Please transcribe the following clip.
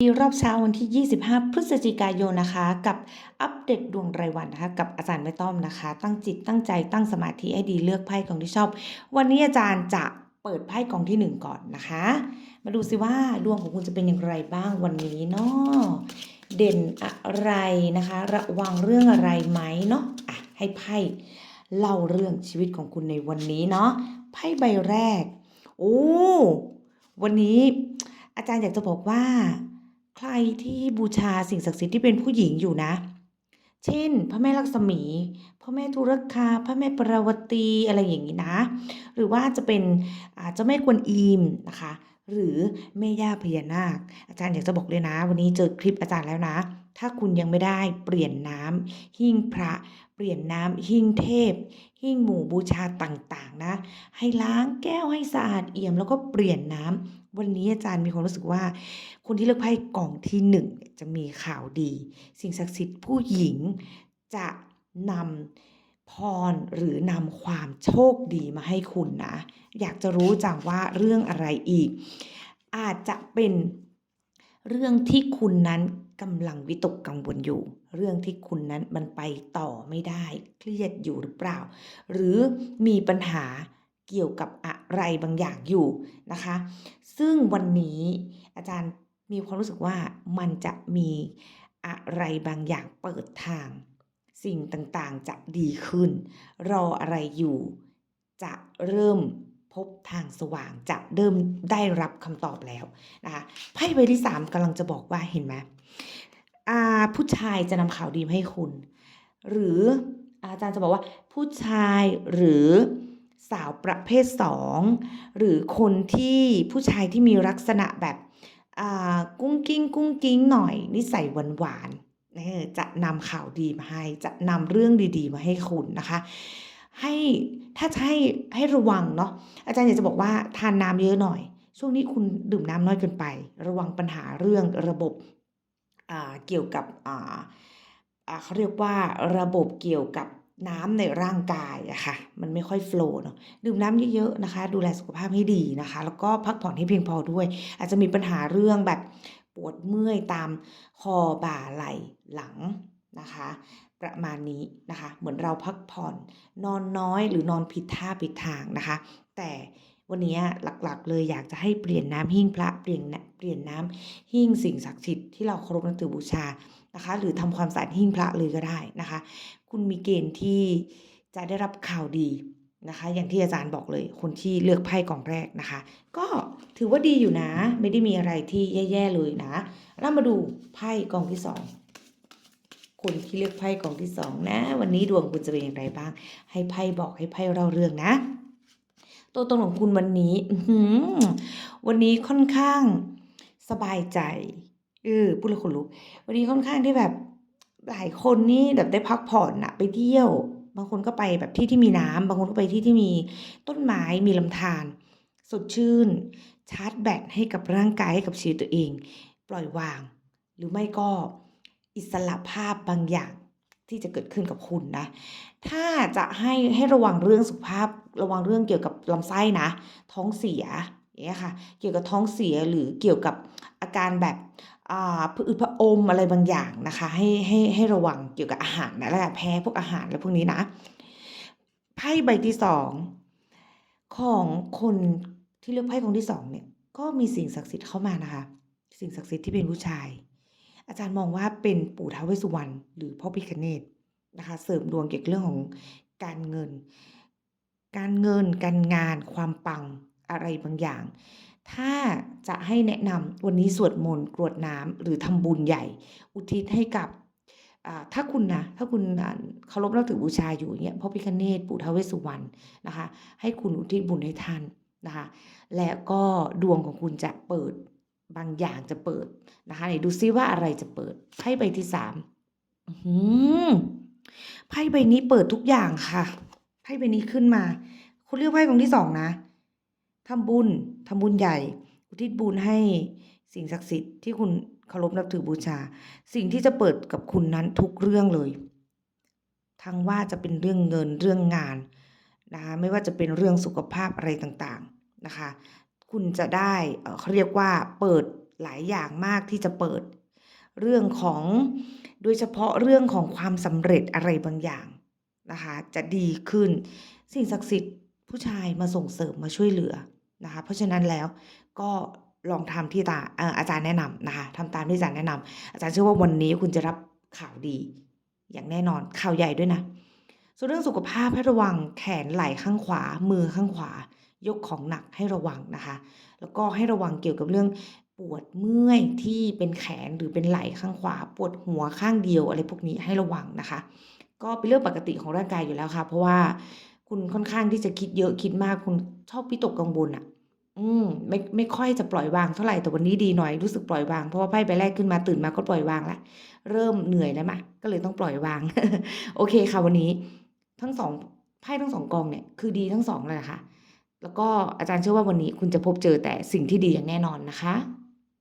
ทีรอบเช้าวันที่ 25 พฤศจิกายนนะคะ กับอัปเดตดวงรายวันนะคะ กับอาจารย์ไม่ต้อมนะคะ ตั้งจิตตั้งใจตั้งสมาธิให้ดีเลือกไพ่กองที่ชอบ วันนี้อาจารย์จะเปิดไพ่กองที่ 1 ก่อนนะคะ มาดูสิว่าดวงของคุณจะเป็นอย่างไรบ้างวันนี้เนาะเด่นอะไรนะคะ ระวังเรื่องอะไรไหมเนาะอะให้ไพ่เล่าเรื่องชีวิตของคุณในวันนี้เนาะไพ่ใบแรก โอ้วันนี้อาจารย์อยากจะบอกว่า รที่บูชาสิ่งศักดิ์สิทธิ์ที่เป็นผู้หญิงอยู่นะ เช่น พระแม่ลักษมี พระแม่ทุรคา พระแม่ปรวตีอะไรอย่างนี้นะ หรือว่าจะเป็นเจ้าแม่กวนอิมนะคะ หรือแม่ย่าพญานาค อาจารย์อยากจะบอกเลยนะ วันนี้เจอคลิปอาจารย์แล้วนะ ถ้าคุณยังไม่ได้เปลี่ยนน้ำหิ้งพระ เปลี่ยนน้ำหิ้งเทพ หิ้งหมู่บูชาต่างๆนะ ให้ล้างแก้วให้สะอาดเอี่ยมแล้วก็เปลี่ยนน้ำวันนี้อาจารย์มีความรู้สึกว่า คนที่เลือกไพ่กล่องที่หนึ่งจะมีข่าวดี สิ่งศักดิ์สิทธิ์ผู้หญิงจะนำ พรหรือนำความโชคดีมาให้คุณนะ อยากจะรู้จังว่าเรื่องอะไรอีก อาจจะเป็นเรื่องที่คุณนั้นกำลังวิตกกังวลอยู่ เรื่องที่คุณนั้นมันไปต่อไม่ได้ เครียดอยู่หรือเปล่า หรือมีปัญหาเกี่ยวกับอะไรบางอย่างอยู่นะคะ ซึ่งวันนี้อาจารย์มีความรู้สึกว่ามันจะมีอะไรบางอย่างเปิดทาง สิ่งต่างๆ จะดีขึ้น รออะไรอยู่ จะเริ่มพบทางสว่างจะเริ่มได้รับคำตอบแล้วนะคะไพ่ใบที่3กำลังจะบอกว่าเห็นไหมผู้ชายจะนำข่าวดีมาให้คุณ หรืออาจารย์จะบอกว่า ผู้ชายหรือสาวประเภท2หรือคนที่ผู้ชายที่มีลักษณะแบบกุ้งกิ้งกุ้งกิ้งหน่อยนิสัยหวานหวาน จะนำข่าวดีมาให้ จะนำเรื่องดีๆ มาให้คุณนะคะ ให้ถ้าจะให้ให้ระวังเนาะอาจารย์อยากจะบอกว่าทานน้ำเยอะหน่อย ช่วงนี้คุณดื่มน้ำน้อยเกินไป ระวังปัญหาเรื่องระบบเกี่ยวกับเขาเรียกว่าระบบเกี่ยวกับน้ำในร่างกายอะค่ะมันไม่ค่อยโฟล์เนาะดื่มน้ำเยอะๆนะคะ ดูแลสุขภาพให้ดีนะคะ แล้วก็พักผ่อนให้เพียงพอด้วย อาจจะมีปัญหาเรื่องแบบ ปวดเมื่อยตามคอบ่าไหล่หลังนะคะ ประมาณนี้นะคะ เหมือนเราพักผ่อนนอนน้อยหรือนอนผิดท่าผิดทางนะคะ แต่วันนี้หลักๆ เลยอยากจะให้เปลี่ยนน้ำหิ้งพระเปลี่ยนเปลี่ยนน้ำหิ้งสิ่งศักดิ์สิทธิ์ที่เราเคารพนับถือบูชานะคะ หรือทำความสะอาดหิ้งพระเลยก็ได้นะคะ คุณมีเกณฑ์ที่จะได้รับข่าวดีนะคะ อย่างที่อาจารย์บอกเลยคนที่เลือกไพ่กล่องแรกนะคะ ก็ ถือว่าดีอยู่นะ ไม่ได้มีอะไรที่แย่ๆเลยนะ เรามาดูไพ่กองที่สองคนที่เลือกไพ่กองที่สองนะ วันนี้ดวงคุณจะเป็นอย่างไรบ้าง ให้ไพ่บอกให้ไพ่เราเรื่องนะ ตัวตนของคุณวันนี้วันนี้ค่อนข้างสบายใจเออพูดแล้วขนลุกวันนี้ค่อนข้างที่แบบหลายคนนี่แบบได้พักผ่อนอะไปเที่ยว บางคนก็ไปแบบที่ที่มีน้ำบางคนก็ไปที่ที่มีต้นไม้มีลำธารสดชื่น ชาร์จแบตให้กับร่างกายให้กับชีวิตตัวเอง ปล่อยวาง หรือไม่ก็อิสระภาพบางอย่างที่จะเกิดขึ้นกับคุณนะ ถ้าจะให้ให้ระวังเรื่องสุขภาพระวังเรื่องเกี่ยวกับลำไส้นะ ท้องเสียอย่างเงี้ยค่ะ เกี่ยวกับท้องเสียหรือเกี่ยวกับอาการแบบอ่าผะอืดผะอมอะไรบางอย่างนะคะ ให้ให้ให้ระวังเกี่ยวกับอาหารนะแล้วก็แพ้พวกอาหารอะพวกนี้นะไพ่ใบที่สองของคน ที่เลือกไพ่ของที่สองเนี่ยก็มีสิ่งศักดิ์สิทธิ์เข้ามานะคะ สิ่งศักดิ์สิทธิ์ที่เป็นผู้ชาย อาจารย์มองว่าเป็นปู่ท้าวเวสสุวรรณหรือพ่อพิคเนตนะคะเสริมดวงเกี่ยวกับเรื่องของการเงิน การเงิน การงาน ความปังอะไรบางอย่าง ถ้าจะให้แนะนำวันนี้สวดมนต์กรวดน้ำหรือทำบุญใหญ่ อุทิศให้กับถ้าคุณนะถ้าคุณอ่าเคารพนับถือบูชาอยู่เงี้ยพ่อพิคเนตปู่ท้าวเวสสุวรรณนะคะ ให้คุณอุทิศบุญให้ท่าน นะคะและก็ดวงของคุณจะเปิดบางอย่างจะเปิดนะคะไหนดูซิว่าอะไรจะเปิดไพ่ใบที่สามหือไพ่ใบนี้เปิดทุกอย่างค่ะไพ่ใบนี้ขึ้นมา คุณเลือกไพ่กองที่สองนะทำบุญทำบุญใหญ่อุทิศบุญให้สิ่งศักดิ์สิทธิ์ที่คุณเคารพนับถือบูชา สิ่งที่จะเปิดกับคุณนั้นทุกเรื่องเลย ทั้งว่าจะเป็นเรื่องเงินเรื่องงานนะคะไม่ว่าจะเป็นเรื่องสุขภาพอะไรต่าง นะคะ คุณจะได้เขาเรียกว่าเปิดหลายอย่างมากที่จะเปิดเรื่องของโดยเฉพาะเรื่องของความสำเร็จอะไรบางอย่างนะคะ จะดีขึ้น สิ่งศักดิ์สิทธิ์ผู้ชายมาส่งเสริมมาช่วยเหลือนะคะ เพราะฉะนั้นแล้วก็ลองทำที่ตาเอ่ออาจารย์แนะนำนะคะทำตามที่อาจารย์แนะนำอาจารย์เชื่อว่าวันนี้คุณจะรับข่าวดี อย่างแน่นอนข่าวใหญ่ด้วยนะส่วนเรื่องสุขภาพให้ระวังแขนไหล่ข้างขวา มือข้างขวา ยกของหนักให้ระวังนะคะ แล้วก็ให้ระวังเกี่ยวกับเรื่องปวดเมื่อยที่เป็นแขนหรือเป็นไหล่ข้างขวา ปวดหัวข้างเดียวอะไรพวกนี้ให้ระวังนะคะ ก็เป็นเรื่องปกติของร่างกายอยู่แล้วค่ะ เพราะว่าคุณค่อนข้างที่จะคิดเยอะคิดมากคุณชอบพิตกกังวลอะ อืมไม่ไม่ค่อยจะปล่อยวางเท่าไหร่แต่วันนี้ดีหน่อยรู้สึกปล่อยวางเพราะว่าไพ่ใบแรกขึ้นมาตื่นมาก็ปล่อยวางละเริ่มเหนื่อยแล้วมะก็เลยต้องปล่อยวาง โอเคค่ะวันนี้ ทั้งสองไพ่ทั้งสองกองเนี่ยคือดีทั้งสองเลยนะคะ แล้วก็อาจารย์เชื่อว่าวันนี้คุณจะพบเจอแต่สิ่งที่ดีอย่างแน่นอนนะคะ